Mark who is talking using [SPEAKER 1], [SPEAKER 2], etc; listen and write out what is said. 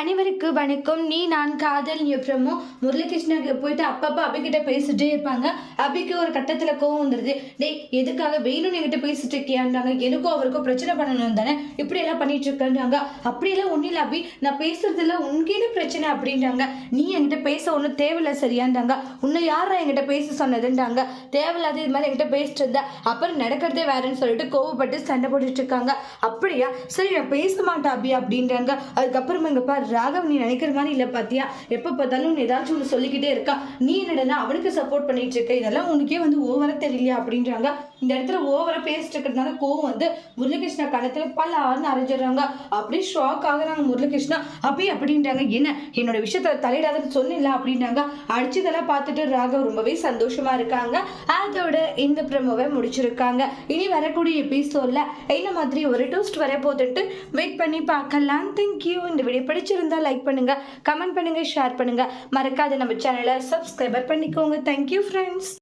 [SPEAKER 1] அனைவருக்கு வணக்கம். நீ நான் காதல் எப்ரமோ முரளிகிருஷ்ணனுக்கு போயிட்டு அப்பப்போ அபிகிட்ட பேசிட்டே இருப்பாங்க. அபிக்கு ஒரு கட்டத்தில் கோவம் வந்துடுது டேய் எதுக்காக வேணும்னு என்கிட்ட பேசிட்டு இருக்கியான்றாங்க. எனக்கும் அவருக்கும் பிரச்சனை பண்ணணும் தானே? இப்படியெல்லாம் பண்ணிட்டு இருக்கேன்றாங்க. அப்படியெல்லாம் ஒன்றும் இல்லை அபி. நான் பேசுறதுல உன்கிட்ட பிரச்சனை அப்படின்றாங்க. நீ என்கிட்ட பேச ஒன்றும் தேவையில்ல சரியான்றாங்க. உன்னை யாரா என்கிட்ட பேச சொன்னதுன்றாங்க. தேவையில்லாத இது மாதிரி என்கிட்ட பேசிட்டு இருந்தா அப்புறம் நடக்கிறதே வேறன்னு சொல்லிட்டு கோவப்பட்டு சண்டை போட்டுட்டு இருக்காங்க. அப்படியா? சரி நான் பேச மாட்டேன் அபி அப்படின்றாங்க. அதுக்கப்புறம் இங்க பாரு ராகவ் நீ நினைக்கிற மாதிரி இல்லை பாத்தியா? எப்போ பார்த்தாலும் நீ ஏதாச்சும் ஒன்று சொல்லிக்கிட்டே இருக்கா. நீ என்னடனா அவனுக்கு சப்போர்ட் பண்ணிட்டு இருக்க. இதெல்லாம் உனக்கே வந்து ஓவரா தெரியலையா அப்படின்றாங்க. இந்த இடத்துல ஓவரா பேசிட்டு இருக்கிறதுனால கோவம் வந்து முரளிகிருஷ்ணா கணத்துல பல ஆறுனு அரைஞ்சிடுறாங்க. அப்படியே ஷாக் ஆகுறாங்க முரளிகிருஷ்ணா. அப்படி அப்படின்றாங்க. என்ன? என்னோட விஷயத்த தலையிடாத சொன்னில்ல அப்படின்றாங்க. அடிச்சதெல்லாம் பார்த்துட்டு ராகவ் ரொம்பவே சந்தோஷமா இருக்காங்க. அதோட இந்த ப்ரமோவை முடிச்சிருக்காங்க. இனி வரக்கூடிய எபிசோட்ல என்ன மாதிரி ஒரு டோஸ்ட் வர போதுன்ட்டு வெயிட் பண்ணி பார்க்கலாம். தேங்க்யூ இந்த வீடியோ பிடிச்சிருந்தா லைக் பண்ணுங்க கமெண்ட் பண்ணுங்க ஷேர் பண்ணுங்க. மறக்காத நம்ம சேனலை சப்ஸ்கிரைபர் பண்ணிக்கோங்க. Thank you friends